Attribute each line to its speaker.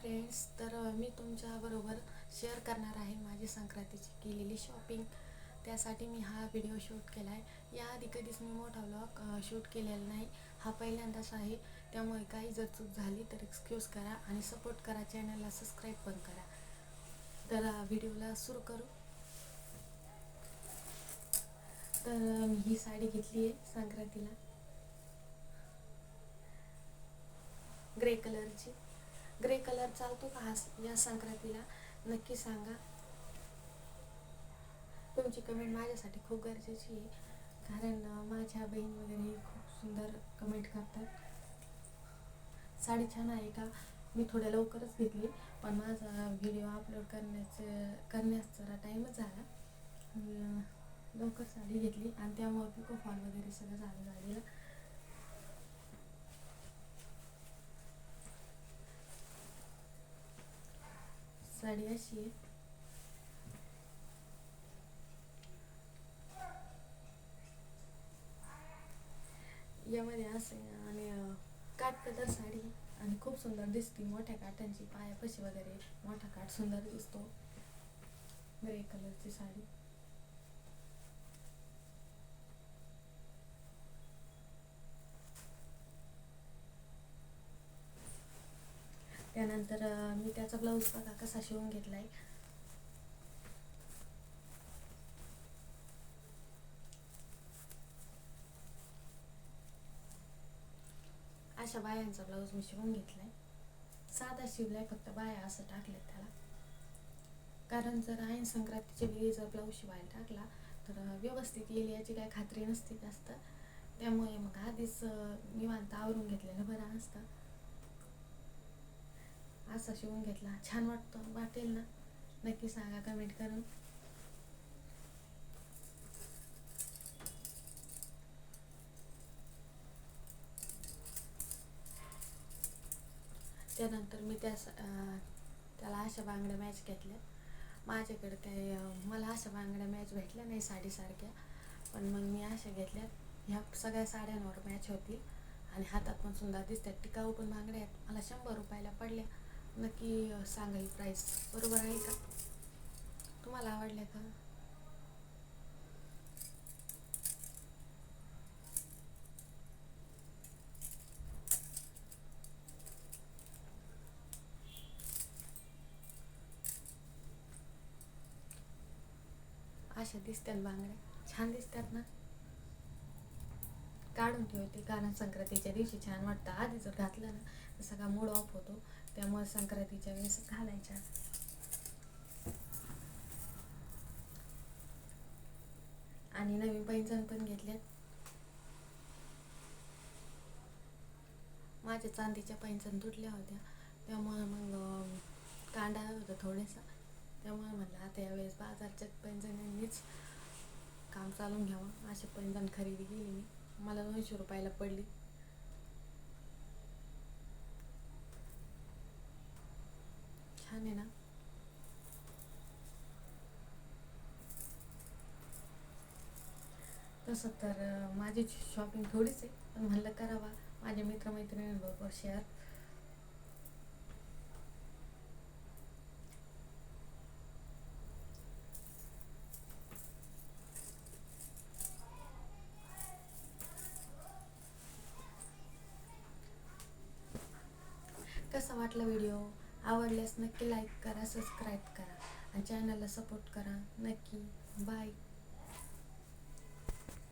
Speaker 1: Friends तर मी तुमच्याबरोबर share करणार आहे माझी संक्रांतीची केलेली शॉपिंग. त्यासाठी मी हा व्हिडिओ शूट केला आहे. याआधी कधीच मी मोठा व्लॉग शूट केलेला नाही. हा पहिल्यांदाच आहे. त्यामुळे काही जर चूक झाली तर एक्सक्यूज करा आणि सपोर्ट करा. चॅनलला सबस्क्राईब पण करा. तर व्हिडिओला सुरू करू. तर मी ही साडी घेतली आहे संक्रांतीला. ग्रे कलरची. ग्रे कलर चालतो का हा या संक्रांतीला? नक्की सांगा. तुमची कमेंट माझ्यासाठी खूप गरजेची आहे. कारण माझ्या बहीण वगैरे खूप सुंदर कमेंट करतात. साडी छान आहे का? मी थोड्या लवकरच घेतली. पण माझा व्हिडिओ अपलोड करण्याचं करण्यास जरा टाईमच झाला. लवकर साडी घेतली. आणि त्यामुळे पिको फॉल वगैरे सगळं झालं झालेलं. साडी अशी आहे. यामध्ये असं आणि अं, कलर साडी आणि खूप सुंदर दिसते. मोठ्या काठांची पायापाशी वगैरे मोठा काठ सुंदर दिसतो. ग्रे कलरची साडी. त्यानंतर मी त्याचा ब्लाऊज बघा कसा शिवून घेतलाय. अशा बायांचा ब्लाऊज मी शिवून घेतलाय. साधा शिवलाय फक्त बाया असं टाकलेत त्याला. कारण जर ऐन संक्रांतीच्या वेळी जर ब्लाऊज शिवायला टाकला तर व्यवस्थित येईल याची काही खात्री नसते जास्त. त्यामुळे मग आधीच निवांत आवरून घेतलेलं बरं असतं. असा शिवून घेतला. छान वाटतो. वाटेल ना? नक्की सांगा कमेंट करून. त्यानंतर मी त्या त्याला अशा बांगड्या मॅच घेतल्या. माझ्याकडे ते मला अशा बांगड्या मॅच भेटल्या नाही साडीसारख्या. पण मग मी अशा घेतल्यात ह्या सगळ्या साड्यांवर मॅच होतील. आणि हातात पण सुंदर दिसतात. टिकाऊ पण बांगड्या आहेत. मला शंभर रुपयाला पडल्या. नक्की सांगाल सांगा ही प्राईस बरोबर आहे का? तुम्हाला आवडले का? अशा दिसतात बांगड्या. छान दिसतात ना? काढून ठेवते. कारण संक्रांतीच्या दिवशी छान वाटतं. आधी जर घातलं ना तर सगळा मूड ऑफ होतो. त्यामुळे संक्रांतीच्या वेळेस घालायच्या. आणि नवीन पैंजण पण घेतल्यात. माझ्या चांदीच्या पैंजण तुटल्या होत्या. त्यामुळे मग कांडा होता थोडेसा. त्यामुळे म्हणलं आता यावेळेस बाजारच्या पैंजणींनीच काम चालून घ्यावं. असे पैंजण खरेदी केली मी. मला दोनशे रुपयाला पडली छान आहे ना तसं तर माझी शॉपिंग थोडीच आहे. पण म्हणलं करावा. माझ्या मित्रमैत्रिणींबरोबर शेअर कसा वाटला व्हिडिओ आवडल्यास नक्की लाईक करा सबस्क्राईब करा. आणि चॅनलला सपोर्ट करा. नक्की. बाय